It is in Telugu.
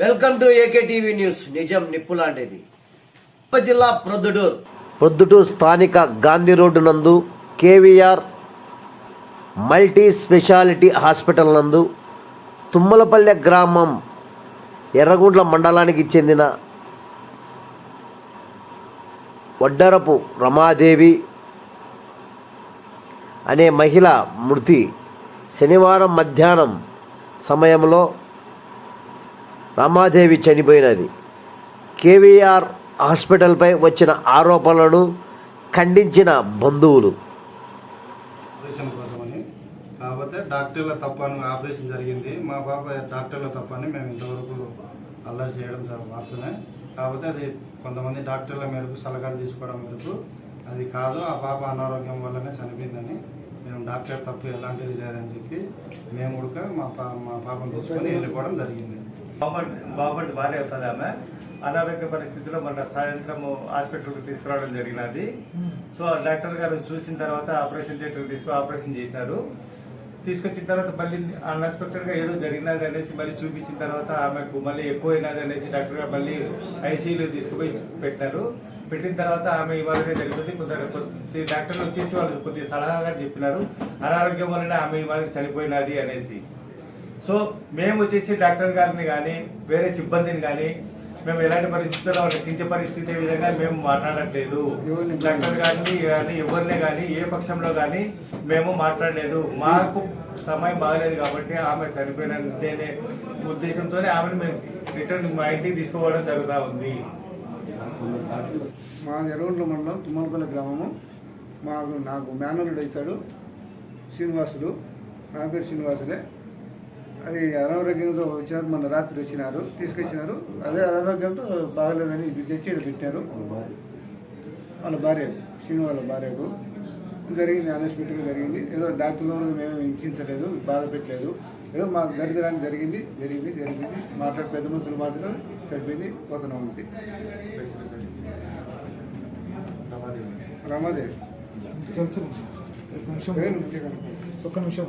Welcome to AK TV news నిజం నిప్పు లాంటిది. కడప జిల్లా ప్రొద్దుటూరు. ప్రొద్దుటూరు స్థానిక గాంధీ రోడ్డు నందు కేవీఆర్ మల్టీ స్పెషాలిటీ హాస్పిటల్ నందు తుమ్మలపల్లె గ్రామం ఎర్రగుంట్ల మండలానికి చెందిన వడ్డరపు రమాదేవి అనే మహిళ మృతి శనివారం మధ్యాహ్నం సమయంలో రమాదేవి చనిపోయినది. కేవీఆర్ హాస్పిటల్పై వచ్చిన ఆరోపణలను ఖండించిన బంధువులు. కోసమని. కాకపోతే డాక్టర్ల తప్పని ఆపరేషన్ జరిగింది. మా పాప డాక్టర్ల తప్పని మేము ఇంతవరకు అల్లరి చేయడం చాలా వాస్తవమే. కాకపోతే అది కొంతమంది డాక్టర్ల మేరకు సలహాలు తీసుకోవడం మేరకు అది కాదు ఆ పాప అనారోగ్యం వల్లనే చనిపోయిందని. మేము డాక్టర్ తప్పు ఎలాంటిది లేదని చెప్పి మేము కూడా మా పా మా పాపను తీసుకొని వెళ్ళిపోవడం జరిగింది. బాబట్ బాబట్ బాగానే అవుతుంది ఆమె. అనారోగ్య పరిస్థితిలో మన సాయంత్రం హాస్పిటల్కి తీసుకురావడం జరిగినది. సో డాక్టర్ గారు చూసిన తర్వాత ఆపరేషన్ థియేటర్కి తీసుకుని ఆపరేషన్ చేసినారు. తీసుకొచ్చిన తర్వాత మళ్ళీ అన్ఎక్స్పెక్టెడ్గా ఏదో జరిగినది అనేసి మళ్ళీ చూపించిన తర్వాత ఆమెకు మళ్ళీ ఎక్కువ అయినది అనేసి డాక్టర్ గారు మళ్ళీ ఐసీయూలో తీసుకుపోయి పెట్టినారు. పెట్టిన తర్వాత ఆమె ఇవాళనే జరుగుతుంది కొందరు కొద్ది డాక్టర్లు వచ్చేసి వాళ్ళు కొద్దిగా సలహాగా చెప్పినారు. అనారోగ్యం వలన ఆమె ఇవాళ చనిపోయినది అనేసి. సో మేము వచ్చేసి డాక్టర్ గారిని కానీ వేరే సిబ్బందిని కానీ మేము ఎలాంటి పరిస్థితుల్లో కించ పరిస్థితి విధంగా మేము మాట్లాడట్లేదు. డాక్టర్ గారిని కానీ ఎవరిని కానీ ఏ పక్షంలో కానీ మేము మాట్లాడలేదు. మాకు సమయం బాగలేదు కాబట్టి ఆమె చనిపోయినదేనే ఉద్దేశంతోనే ఆమెను మేము రిటర్న్ మా ఇంటికి తీసుకోవడం జరుగుతూ ఉంది. మా ఎర్రగుంట్ల మండలం తుమ్మలపల్లి గ్రామము. మాకు నాకు మేనల్లుడు అవుతాడు శ్రీనివాసుడు. నా పేరు శ్రీనివాసుడే అది అనారోగ్యంతో వచ్చినారు మన రాత్రి వచ్చినారు తీసుకొచ్చినారు. అదే అనారోగ్యంతో బాగలేదని ఇది తెచ్చి ఈడ పెట్టారు. వాళ్ళ భార్య. శ్రీను వాళ్ళ భార్యకు. జరిగింది అన్ఎక్స్పెక్టెడ్గా జరిగింది. ఏదో డాక్టర్లు కూడా మేము హింసించలేదు బాధ పెట్టలేదు. ఏదో మాకు దరిద్రానికి జరిగింది జరిగింది జరిగింది. మాట్లాడి పెద్ద మనుషులు మాట్లాడారు సరిపోయింది పోతున్నా ఉంది. రమాదేవి. ఒక్క నిమిషం.